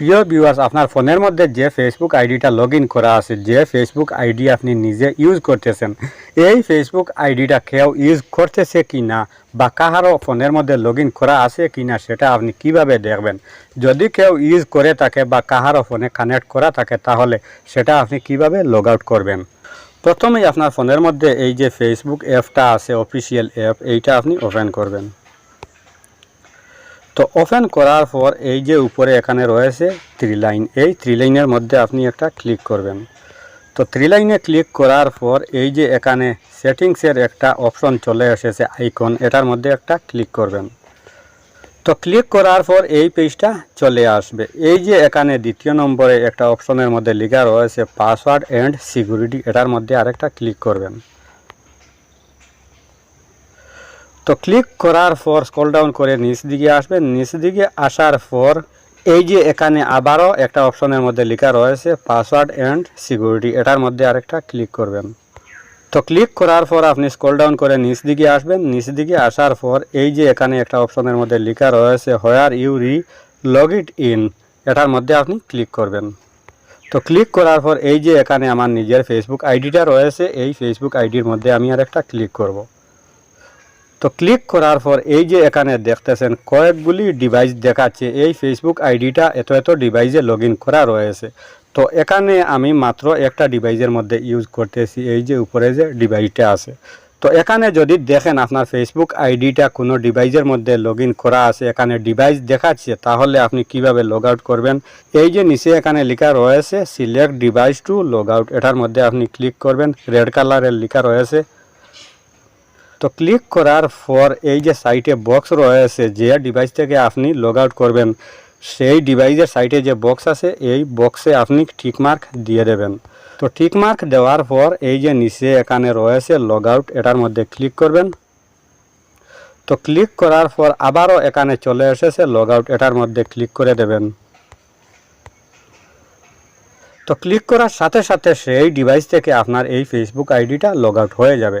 প্রিয় ভিউয়ার্স আপনার ফোনের মধ্যে যে ফেসবুক আইডিটা লগ করা আছে, যে ফেসবুক আইডি আপনি নিজে ইউজ করতেছেন, এই ফেসবুক আইডিটা কেউ ইউজ করতেছে কি না বা কাহারও ফোনের মধ্যে লগ করা আছে কি না সেটা আপনি কীভাবে দেখবেন? যদি কেউ ইউজ করে থাকে বা কাহারও ফোনে কানেক্ট করা থাকে, তাহলে সেটা আপনি কীভাবে লগ আউট করবেন? প্রথমেই আপনার ফোনের মধ্যে এই যে ফেসবুক অ্যাপটা আছে অফিসিয়াল অ্যাপ এইটা আপনি ওপেন করবেন। তো ওপেন করার পর এই যে উপরে এখানে রয়েছে থ্রি লাইন এই থ্রি লাইনের মধ্যে আপনি একটা ক্লিক করবেন। তো থ্রি লাইনে ক্লিক করার পর এই যে এখানে সেটিংসের একটা অপশন চলে এসেছে আইকন এটার মধ্যে একটা ক্লিক করবেন। তো ক্লিক করার পর এই পেজটা চলে আসবে। এই যে এখানে দ্বিতীয় নম্বরে একটা অপশনের মধ্যে লেখা রয়েছে পাসওয়ার্ড অ্যান্ড সিকিউরিটি এটার মধ্যে আরেকটা ক্লিক করবেন। তো ক্লিক করার পর স্ক্রল ডাউন করে নিচ দিকে আসবেন নিচ দিকে আসার পর এই যে এখানে আবারও একটা অপশনের মধ্যে লেখা রয়েছে পাসওয়ার্ড অ্যান্ড সিকিউরিটি এটার মধ্যে আরেকটা ক্লিক করবেন। তো ক্লিক করার পর আপনি স্কল ডাউন করে নিচ দিকে আসবেন। নিচ দিকে আসার পর এই যে এখানে একটা অপশনের মধ্যে লেখা রয়েছে where you re log it in এটার মধ্যে আপনি ক্লিক করবেন। তো ক্লিক করার পর এই যে এখানে আমার নিজের ফেসবুক আইডিটা রয়েছে। এই ফেসবুক আইডির মধ্যে আমি আর একটা ক্লিক করব। তো ক্লিক করার পর এই যে এখানে দেখতেছেন কয়েকগুলি ডিভাইস দেখাচ্ছে, এই ফেসবুক আইডিটা এত এত ডিভাইসে লগ করা রয়েছে। তো এখানে আমি মাত্র একটা ডিভাইসের মধ্যে ইউজ করতেছি, এই যে উপরে যে ডিভাইসটা আছে। তো এখানে যদি দেখেন আপনার ফেসবুক আইডিটা কোনো ডিভাইসের মধ্যে লগ করা আছে, এখানে ডিভাইস দেখাচ্ছে, তাহলে আপনি কীভাবে লগ আউট করবেন? এই যে নিচে এখানে লেখা রয়েছে select device to log out এটার মধ্যে আপনি ক্লিক করবেন রেড কালারের লেখা রয়েছে। তো ক্লিক করার পর এই যে সাইটে বক্স রয়েছে, যে ডিভাইস থেকে আপনি লগ আউট করবেন, সেই ডিভাইসের সাইটে যে বক্স আছে, এই বক্সে আপনি টিক মার্ক দিয়ে দেবেন। তো টিক মার্ক দেওয়ার পর এই যে নিচে এখানে রয়েছে লগ আউট এটার মধ্যে ক্লিক করবেন। তো ক্লিক করার পর আবারও এখানে চলে এসেছে লগ আউট এটার মধ্যে ক্লিক করে দেবেন। তো ক্লিক করার সাথে সাথে সেই ডিভাইস থেকে আপনার এই ফেসবুক আইডিটা লগ আউট হয়ে যাবে।